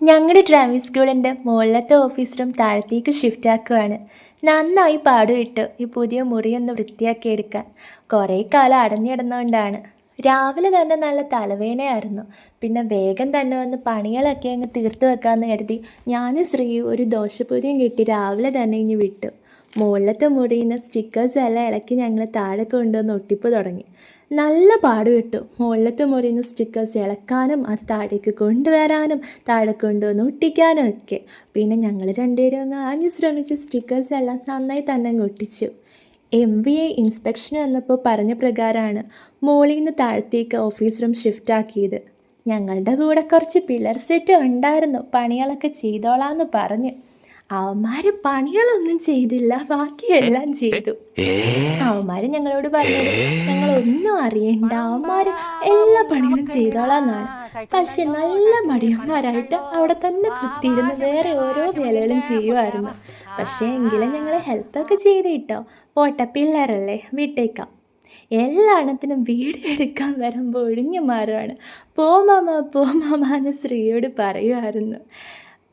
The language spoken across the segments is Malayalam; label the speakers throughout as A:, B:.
A: ഞങ്ങളുടെ ഡ്രൈവിംഗ് സ്കൂളിന്റെ മുകളിലത്തെ ഓഫീസ് റൂം താഴത്തേക്ക് ഷിഫ്റ്റ് ആക്കുകയാണ് നന്നായി പാടുവിട്ടു ഈ പുതിയ മുറിയൊന്ന് വൃത്തിയാക്കി എടുക്കാൻ. കുറേ കാലം അടഞ്ഞിടുന്നതുകൊണ്ടാണ് രാവിലെ തന്നെ നല്ല തലവേദനയായിരുന്നു. പിന്നെ വേഗം തന്നെ വന്ന് പണികളൊക്കെ അങ്ങ് തീർത്ത് വെക്കാമെന്ന് കരുതി ഞാനും ശ്രീ ഒരു ദോശപൂരിയും കിട്ടി രാവിലെ തന്നെ ഇനി വിട്ടു. മുകളിലത്തെ മുറിയുന്ന സ്റ്റിക്കേഴ്സ് എല്ലാം ഇളക്കി ഞങ്ങൾ താഴെ കൊണ്ടുവന്ന് ഒട്ടിപ്പ് തുടങ്ങി. നല്ല പാട് കിട്ടും മുകളിലത്തെ മുറിയുന്ന സ്റ്റിക്കേഴ്സ് ഇളക്കാനും അത് താഴേക്ക് കൊണ്ടുവരാനും താഴെ കൊണ്ടുവന്ന് ഒട്ടിക്കാനും ഒക്കെ. പിന്നെ ഞങ്ങൾ രണ്ടുപേരും അങ്ങ് ആഞ്ഞു ശ്രമിച്ച് സ്റ്റിക്കേഴ്സ് എല്ലാം നന്നായി തന്നെ ഒട്ടിച്ചു. എം വി എ ഇൻസ്പെക്ഷൻ വന്നപ്പോൾ പറഞ്ഞ പ്രകാരമാണ് മുകളിൽ നിന്ന് താഴത്തേക്ക് ഓഫീസ് റൂം ഷിഫ്റ്റ് ആക്കിയത്. ഞങ്ങളുടെ കൂടെ കുറച്ച് പില്ലർ സെറ്റ് ഉണ്ടായിരുന്നു. പണികളൊക്കെ ചെയ്തോളാന്ന് പറഞ്ഞ്. അവന്മാർ പണികളൊന്നും ചെയ്തില്ല. ബാക്കിയെല്ലാം ചെയ്തു. അവന്മാര് ഞങ്ങളോട് പറഞ്ഞത് ഞങ്ങളൊന്നും അറിയണ്ട. അവന്മാര് എല്ലാ പണികളും ചെയ്തോളാന്നാണ് പക്ഷെ നല്ല മടിയന്മാരായിട്ട് അവിടെ തന്നെ കുത്തിയിരുന്ന് വേറെ ഓരോ വേലകളും ചെയ്യുമായിരുന്നു പക്ഷേ എങ്കിലും ഞങ്ങൾ ഹെൽപ്പൊക്കെ ചെയ്ത് കിട്ടോ. പോട്ടെ പിള്ളേരല്ലേ വിട്ടേക്കാം. എല്ലാണത്തിനും വീട് എടുക്കാൻ വരുമ്പോൾ ഒഴിഞ്ഞു മാറുകയാണ് പോ മാമ പോ മാമ എന്ന് ശ്രീയോട് പറയുമായിരുന്നു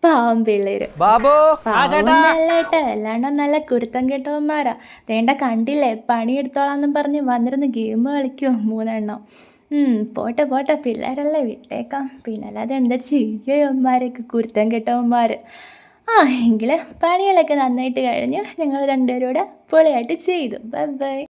A: പാവം പിള്ളേര്.
B: ബാബു.
A: പാവമൊന്നല്ലേട്ടോ എല്ലാണ്ടും നല്ല കുരുത്തം കെട്ടവന്മാരാ. തേണ്ട കണ്ടില്ലേ? പണിയെടുത്തോളാന്നും പറഞ്ഞ് വന്നിരുന്ന് ഗെയിം കളിക്കോ മൂന്നെണ്ണം. ഉം, പോട്ടെ പോട്ടെ. പിള്ളേരല്ലേ വിട്ടേക്കാം. പിന്നെ അല്ലാതെ എന്താ ചെയ്യുകയന്മാരൊക്കെ കുരുത്തം കെട്ടവന്മാർ ആ എങ്കിൽ പണികളൊക്കെ നന്നായിട്ട് കഴിഞ്ഞ് ഞങ്ങൾ രണ്ടുപേരും കൂടെ പൊളിയായിട്ട് ചെയ്തു. Bye bye.